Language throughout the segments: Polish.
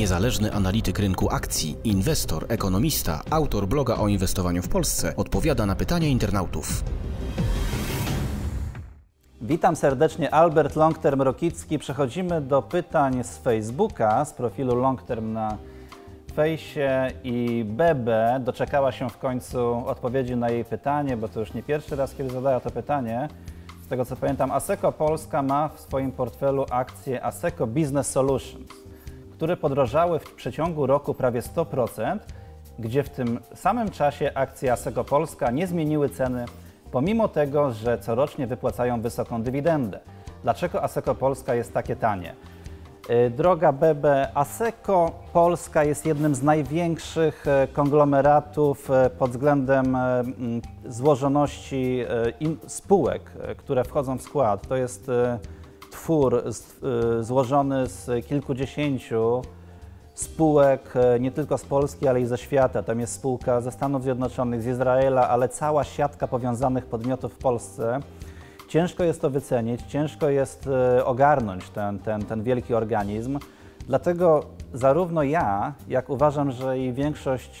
Niezależny analityk rynku akcji, inwestor, ekonomista, autor bloga o inwestowaniu w Polsce odpowiada na pytania internautów. Witam serdecznie, Albert Longterm Rokicki. Przechodzimy do pytań z Facebooka, z profilu Longterm na fejsie i Bebe doczekała się w końcu odpowiedzi na jej pytanie, bo to już nie pierwszy raz, kiedy zadała to pytanie. Z tego co pamiętam, Aseco Polska ma w swoim portfelu akcje Aseco Business Solutions, które podrożały w przeciągu roku prawie 100%, gdzie w tym samym czasie akcje Aseco Polska nie zmieniły ceny, pomimo tego, że corocznie wypłacają wysoką dywidendę. Dlaczego Aseco Polska jest takie tanie? Y, droga Bebe, Aseco Polska jest jednym z największych e, konglomeratów e, pod względem e, złożoności spółek, które wchodzą w skład. To jest twór złożony z kilkudziesięciu spółek nie tylko z Polski, ale i ze świata. Tam jest spółka ze Stanów Zjednoczonych, z Izraela, ale cała siatka powiązanych podmiotów w Polsce. Ciężko jest to wycenić, ciężko jest e, ogarnąć ten, ten, ten wielki organizm. Dlatego zarówno ja, jak uważam, że i większość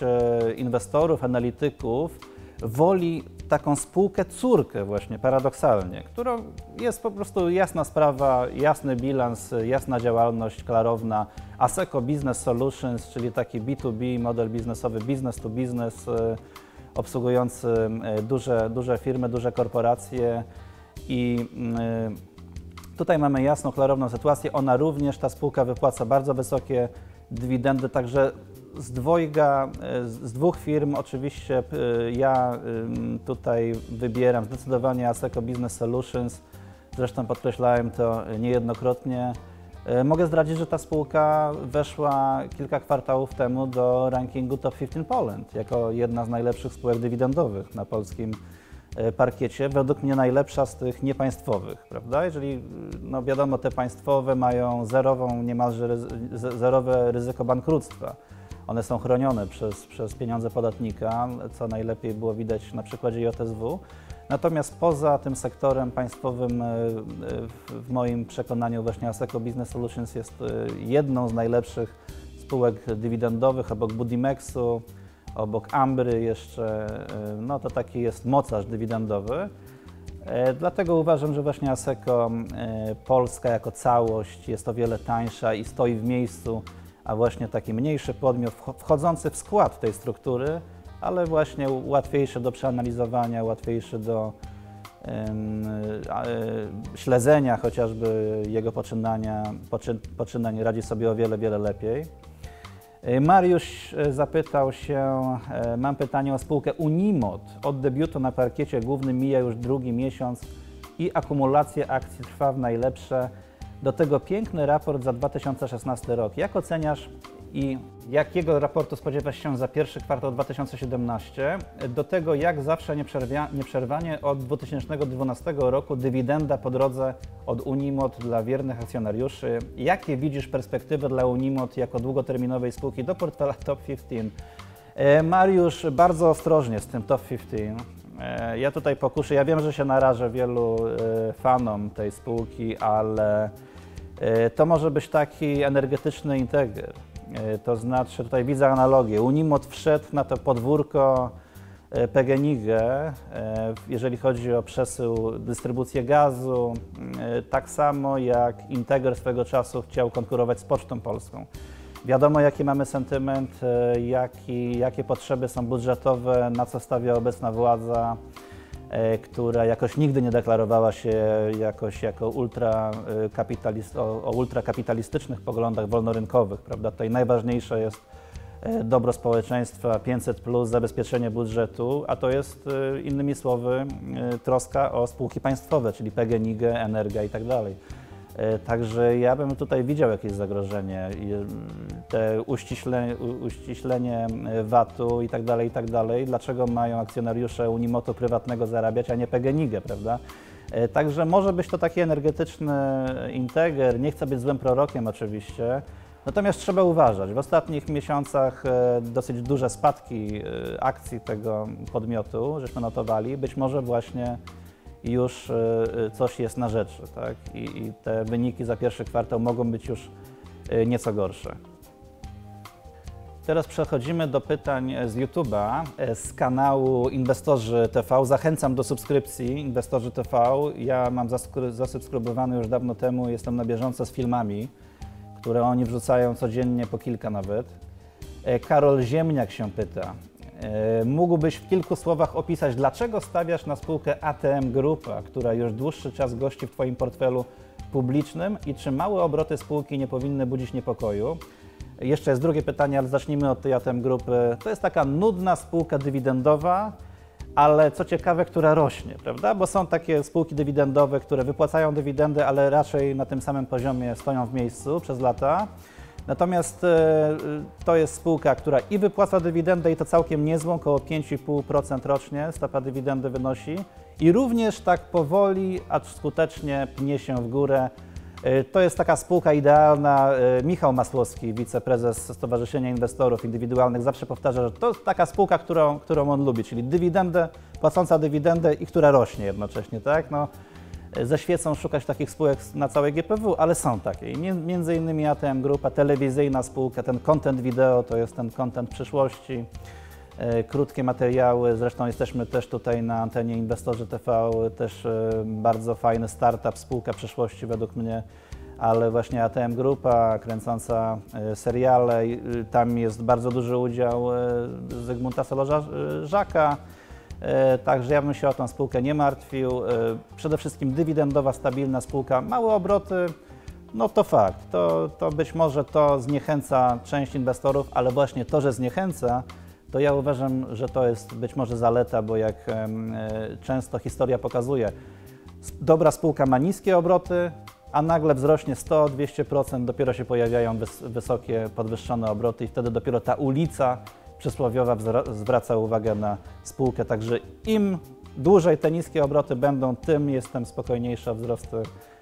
inwestorów, analityków woli taką spółkę córkę właśnie paradoksalnie, którą jest po prostu jasna sprawa, jasny bilans, jasna działalność, klarowna. ASECO Business Solutions, czyli taki B2B, model biznesowy, business to business, e, obsługujący duże, duże firmy, duże korporacje, i mm, tutaj mamy jasną, klarowną sytuację. Ona również, ta spółka wypłaca bardzo wysokie dywidendy, także z dwojga, z dwóch firm oczywiście e, ja tutaj wybieram zdecydowanie Aseco Business Solutions. Zresztą podkreślałem to niejednokrotnie. E, mogę zdradzić, że ta spółka weszła kilka kwartałów temu do rankingu Top 15 Poland jako jedna z najlepszych spółek dywidendowych na polskim E, parkiecie, według mnie najlepsza z tych niepaństwowych, prawda? Jeżeli, no wiadomo, te państwowe mają zerową, niemalże zerowe ryzyko bankructwa. One są chronione przez, przez pieniądze podatnika, co najlepiej było widać na przykładzie JSW. Natomiast poza tym sektorem państwowym, e, w moim przekonaniu właśnie Aseco Business Solutions jest e, jedną z najlepszych spółek dywidendowych obok Budimexu, obok Ambry jeszcze, e, no to taki jest mocarz dywidendowy. E, dlatego uważam, że właśnie Aseco e, Polska jako całość jest o wiele tańsza i stoi w miejscu, a właśnie taki mniejszy podmiot wchodzący w skład tej struktury, ale właśnie łatwiejszy do przeanalizowania, łatwiejszy do śledzenia chociażby jego poczynania, poczynań radzi sobie o wiele, wiele lepiej. E, Mariusz e, zapytał się, e, mam pytanie o spółkę Unimod. Od debiutu na parkiecie głównym mija już drugi miesiąc i akumulacja akcji trwa w najlepsze. Do tego piękny raport za 2016 rok. Jak oceniasz i jakiego raportu spodziewasz się za pierwszy kwartał 2017? Do tego, jak zawsze nieprzerwanie od 2012 roku dywidenda po drodze od Unimod dla wiernych akcjonariuszy. Jakie widzisz perspektywy dla Unimod jako długoterminowej spółki do portfela Top 15? E, Mariusz, bardzo ostrożnie z tym Top 15. E, ja tutaj pokuszę, ja wiem, że się narażę wielu e, fanom tej spółki, ale to może być taki energetyczny integer. E, to znaczy, tutaj widzę analogię. Unimod wszedł na to podwórko e, PGNiG, e, jeżeli chodzi o przesył, dystrybucję gazu, tak samo jak Integer swego czasu chciał konkurować z Pocztą Polską. Wiadomo, jaki mamy sentyment, jaki, jakie potrzeby są budżetowe, na co stawia obecna władza. E, która jakoś nigdy nie deklarowała się jakoś jako ultrakapitalist, o, o ultrakapitalistycznych poglądach wolnorynkowych. Prawda? Tutaj najważniejsze jest e, dobro społeczeństwa, 500, plus, zabezpieczenie budżetu, a to jest e, innymi słowy troska o spółki państwowe, czyli PGNiG, Energa i tak dalej. E, także ja bym tutaj widział jakieś zagrożenie, mm, te uściśle, uściślenie e, VAT-u i tak dalej, i tak dalej. Dlaczego mają akcjonariusze Unimoto prywatnego zarabiać, a nie PGNiG, prawda? E, także może być to taki energetyczny integer, nie chcę być złym prorokiem oczywiście, natomiast trzeba uważać. W ostatnich miesiącach dosyć duże spadki akcji tego podmiotu, żeśmy notowali, być może właśnie już e, e, coś jest na rzeczy, tak? I, I, te wyniki za pierwszy kwartał mogą być już e, nieco gorsze. Teraz przechodzimy do pytań z YouTube'a, z kanału Inwestorzy TV. Zachęcam do subskrypcji Inwestorzy TV. Ja mam zasubskrybowany już dawno temu, jestem na bieżąco z filmami, które oni wrzucają codziennie, po kilka nawet. Karol Ziemniak się pyta, mógłbyś w kilku słowach opisać, dlaczego stawiasz na spółkę ATM Grupa, która już dłuższy czas gości w Twoim portfelu publicznym i czy małe obroty spółki nie powinny budzić niepokoju? Jeszcze jest drugie pytanie, ale zacznijmy od tej ATM Grupy. To jest taka nudna spółka dywidendowa, ale co ciekawe, która rośnie, prawda? Bo są takie spółki dywidendowe, które wypłacają dywidendy, ale raczej na tym samym poziomie stoją w miejscu przez lata. Natomiast e, to jest spółka, która i wypłaca dywidendę i to całkiem niezłą, około 5,5% rocznie stopa dywidendy wynosi i również tak powoli, acz skutecznie pnie się w górę E, to jest taka spółka idealna. E, Michał Masłowski, wiceprezes Stowarzyszenia Inwestorów Indywidualnych, zawsze powtarza, że to jest taka spółka, którą, którą on lubi, czyli dywidendę, płacąca dywidendę i która rośnie jednocześnie, tak? No, e, ze świecą szukać takich spółek na całej GPW, ale są takie. Między innymi ATM Grupa, telewizyjna spółka, ten content wideo to jest ten content przyszłości. Krótkie materiały, zresztą jesteśmy też tutaj na antenie Inwestorzy TV, też bardzo fajny startup, spółka przyszłości według mnie, ale właśnie ATM Grupa kręcąca seriale, tam jest bardzo duży udział Zygmunta Solorza Żaka, Także ja bym się o tą spółkę nie martwił. Przede wszystkim dywidendowa, stabilna spółka, małe obroty, no to fakt. To, to być może to zniechęca część inwestorów, ale właśnie to, że zniechęca, to ja uważam, że to jest być może zaleta, bo jak e, często historia pokazuje, dobra spółka ma niskie obroty, a nagle wzrośnie 100-200%, dopiero się pojawiają wysokie, podwyższone obroty i wtedy dopiero ta ulica przysłowiowa zwraca uwagę na spółkę. Także im dłużej te niskie obroty będą, tym jestem spokojniejsza wzrosty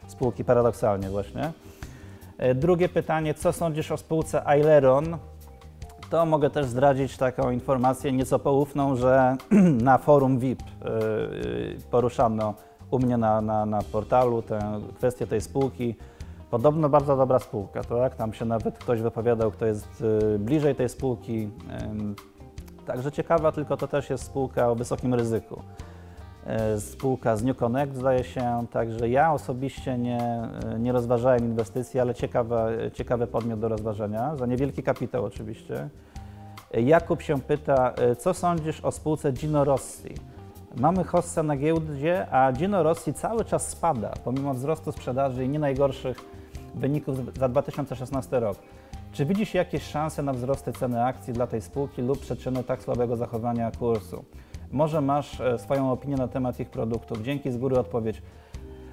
spółki, paradoksalnie właśnie. E, drugie pytanie, co sądzisz o spółce Aileron? to mogę też zdradzić taką informację nieco poufną, że na forum VIP y, y, poruszano u mnie na, na, na portalu tę kwestię tej spółki. Podobno bardzo dobra spółka, tak? Tam się nawet ktoś wypowiadał, kto jest y, bliżej tej spółki. Także ciekawa, tylko to też jest spółka o wysokim ryzyku. Spółka z New Connect zdaje się, także ja osobiście nie, nie rozważałem inwestycji, ale ciekawe, ciekawy podmiot do rozważenia, za niewielki kapitał oczywiście. Jakub się pyta, co sądzisz o spółce Gino Rossi? Mamy hossa na giełdzie, a Gino Rossi cały czas spada, pomimo wzrostu sprzedaży i nie najgorszych wyników za 2016 rok. Czy widzisz jakieś szanse na wzrosty ceny akcji dla tej spółki lub przyczyny tak słabego zachowania kursu? Może masz e, swoją opinię na temat ich produktów. Dzięki z góry odpowiedź.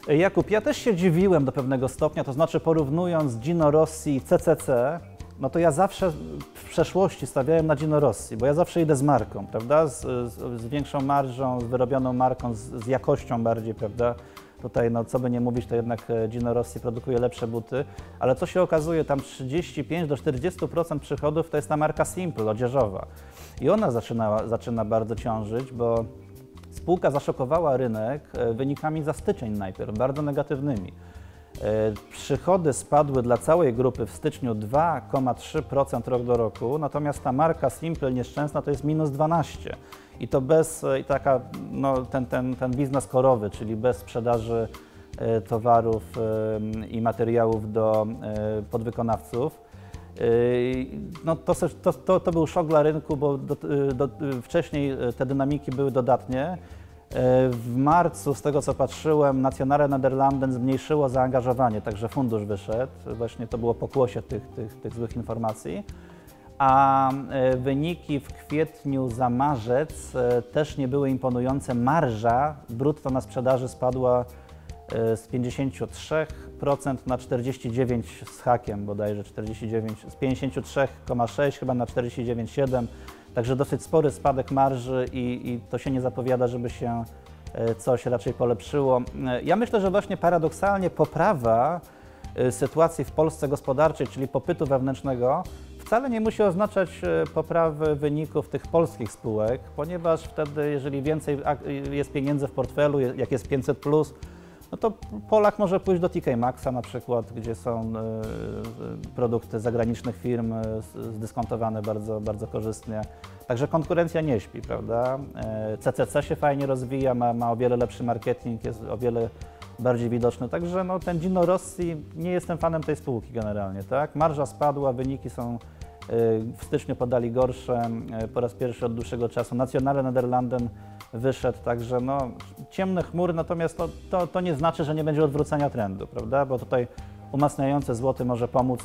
E, Jakub, ja też się dziwiłem do pewnego stopnia, to znaczy porównując Gino Rossi i CCC, no to ja zawsze w przeszłości stawiałem na Gino Rossi, bo ja zawsze idę z marką, prawda? Z, z, z większą marżą, z wyrobioną marką, z, z, jakością bardziej, prawda? Tutaj, no co by nie mówić, to jednak e, Gino Rossi produkuje lepsze buty, ale co się okazuje, tam 35 do 40% przychodów to jest ta marka Simple, odzieżowa. I ona zaczyna, zaczyna bardzo ciążyć, bo spółka zaszokowała rynek e, wynikami za styczeń najpierw, bardzo negatywnymi. E, przychody spadły dla całej grupy w styczniu 2,3% rok do roku, natomiast ta marka Simple nieszczęsna to jest minus 12%. I to bez e, i taka, no, ten, ten, ten biznes korowy, czyli bez sprzedaży e, towarów i materiałów do podwykonawców. No to, to, to, był szok dla rynku, bo do, do, wcześniej te dynamiki były dodatnie. E, w marcu, z tego co patrzyłem, Nationale Nederlanden zmniejszyło zaangażowanie, także fundusz wyszedł. Właśnie to było pokłosie tych, tych, tych złych informacji. A e, wyniki w kwietniu za marzec e, też nie były imponujące. Marża brutto na sprzedaży spadła z 53% na 49 z hakiem bodajże 49, z 53,6 chyba na 49,7 Także dosyć spory spadek marży i, i to się nie zapowiada, żeby się e, coś raczej polepszyło. E, ja myślę, że właśnie paradoksalnie poprawa e, sytuacji w Polsce gospodarczej, czyli popytu wewnętrznego, wcale nie musi oznaczać poprawy wyników tych polskich spółek, ponieważ wtedy, jeżeli więcej jest pieniędzy w portfelu, jak jest 500, no to Polak może pójść do TK Maxa na przykład, gdzie są e, produkty zagranicznych firm e, zdyskontowane bardzo, bardzo korzystnie. Także konkurencja nie śpi, prawda? E, CCC się fajnie rozwija, ma, ma o wiele lepszy marketing, jest o wiele bardziej widoczny. Także no, ten Gino Rossi, nie jestem fanem tej spółki generalnie, tak? Marża spadła, wyniki są w styczniu podali gorsze e, po raz pierwszy od dłuższego czasu. Nacjonale Nederlanden wyszedł, także no, ciemne chmury, natomiast no, to, to nie znaczy, że nie będzie odwrócenia trendu, prawda? Bo tutaj umacniające złoty może pomóc.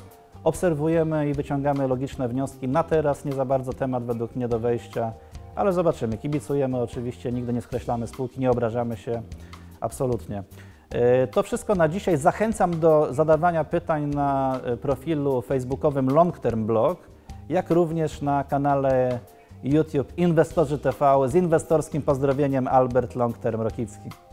Obserwujemy i wyciągamy logiczne wnioski. Na teraz nie za bardzo temat według mnie do wejścia, ale zobaczymy. Kibicujemy oczywiście, nigdy nie skreślamy spółki, nie obrażamy się, absolutnie. E, To wszystko na dzisiaj. Zachęcam do zadawania pytań na e, profilu facebookowym Long Term Blog, jak również na kanale YouTube Inwestorzy TV z inwestorskim pozdrowieniem Albert Long Rokicki.